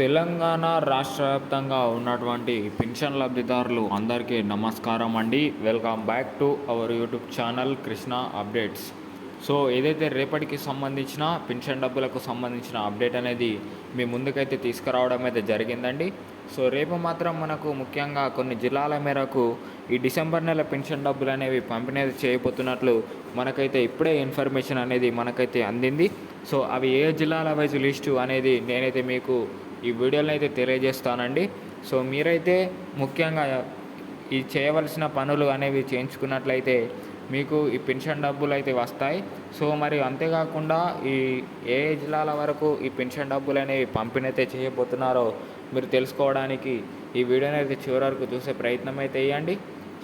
తెలంగాణ రాష్ట్ర వ్యాప్తంగా ఉన్నటువంటి పెన్షన్ లబ్ధిదారులు అందరికీ నమస్కారం అండి. Welcome back to our YouTube channel Krishna updates so ఏదైతే రేపటికి సంబంధించిన పెన్షన్ డబ్బులకు సంబంధించిన అప్డేట్ అనేది మీ ముందుకైతే తీసుకురావడం అయితే జరిగిందండి. సో రేపు మాత్రం మనకు ముఖ్యంగా కొన్ని జిల్లాల మేరకు ఈ డిసెంబర్ నెల పెన్షన్ డబ్బులు అనేవి పంపిణీ చేయబోతున్నట్లు మనకైతే ఇప్పుడే ఇన్ఫర్మేషన్ అనేది మనకైతే అందింది. సో అవి ఏ జిల్లాల వైజ్ లిస్టు అనేది నేనైతే మీకు ఈ వీడియోలో అయితే తెలియజేస్తానండి. సో మీరైతే ముఖ్యంగా ఈ చేయవలసిన పనులు అనేవి చేయించుకున్నట్లయితే మీకు ఈ పెన్షన్ డబ్బులు అయితే వస్తాయి. సో మరి అంతేకాకుండా ఈ ఏ జిల్లాల వరకు ఈ పెన్షన్ డబ్బులు అనేవి పంపిణీ అయితే చేయబోతున్నారో మీరు తెలుసుకోవడానికి ఈ వీడియోని అయితే చివరి వరకు చూసే ప్రయత్నం అయితే చేయండి.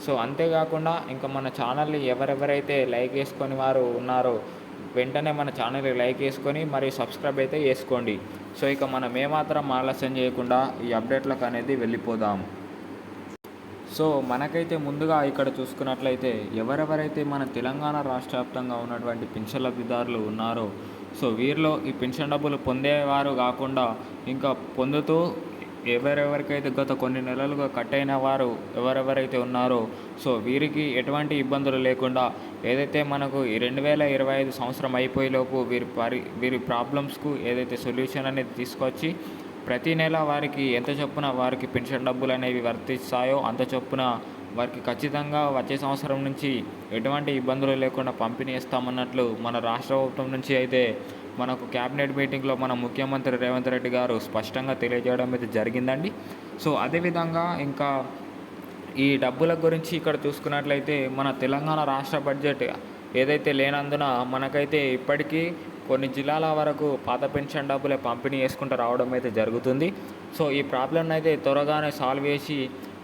సో అంతేకాకుండా ఇంకా మన ఛానల్ని ఎవరెవరైతే లైక్ చేసుకొని వారు ఉన్నారో వెంటనే మన ఛానల్ని లైక్ చేసుకొని మరియు సబ్స్క్రైబ్ అయితే చేసుకోండి. సో ఇక మనం ఏమాత్రం ఆలస్యం చేయకుండా ఈ అప్డేట్లకు అనేది వెళ్ళిపోదాం. సో మనకైతే ముందుగా ఇక్కడ చూసుకున్నట్లయితే ఎవరెవరైతే మన తెలంగాణ రాష్ట్ర వ్యాప్తంగా ఉన్నటువంటి పెన్షన్ లబ్ధిదారులు ఉన్నారో సో వీరిలో ఈ పెన్షన్ డబ్బులు పొందేవారు కాకుండా ఇంకా పొందుతూ ఎవరెవరికైతే గత కొన్ని నెలలుగా కట్ అయిన వారు ఎవరెవరైతే ఉన్నారో సో వీరికి ఎటువంటి ఇబ్బందులు లేకుండా ఏదైతే మనకు ఈ రెండు వేల ఇరవై ఐదు సంవత్సరం అయిపోయేలోపు వీరి పరి వీరి ప్రాబ్లమ్స్కు ఏదైతే సొల్యూషన్ అనేది తీసుకొచ్చి ప్రతి నెల వారికి ఎంత చొప్పున వారికి పెన్షన్ డబ్బులు అనేవి వర్తిస్తాయో అంత చొప్పున వారికి ఖచ్చితంగా వచ్చే సంవత్సరం నుంచి ఎటువంటి ఇబ్బందులు లేకుండా పంపిణీ ఇస్తామన్నట్లు మన రాష్ట్ర ప్రభుత్వం నుంచి అయితే మనకు క్యాబినెట్ మీటింగ్లో మన ముఖ్యమంత్రి రేవంత్ రెడ్డి గారు స్పష్టంగా తెలియజేయడం అయితే జరిగిందండి. సో అదేవిధంగా ఇంకా ఈ డబ్బుల గురించి ఇక్కడ చూసుకున్నట్లయితే మన తెలంగాణ రాష్ట్ర బడ్జెట్ ఏదైతే లేనందున మనకైతే ఇప్పటికీ కొన్ని జిల్లాల వరకు పాత పెన్షన్ డబ్బులే పంపిణీ చేసుకుంటూ రావడం అయితే జరుగుతుంది. సో ఈ ప్రాబ్లం అయితే త్వరగానే సాల్వ్ చేసి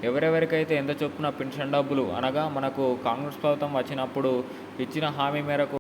ఎవరెవరికైతే ఎంత చొప్పున పెన్షన్ డబ్బులు అనగా మనకు కాంగ్రెస్ ప్రభుత్వం వచ్చినప్పుడు ఇచ్చిన హామీ మేరకు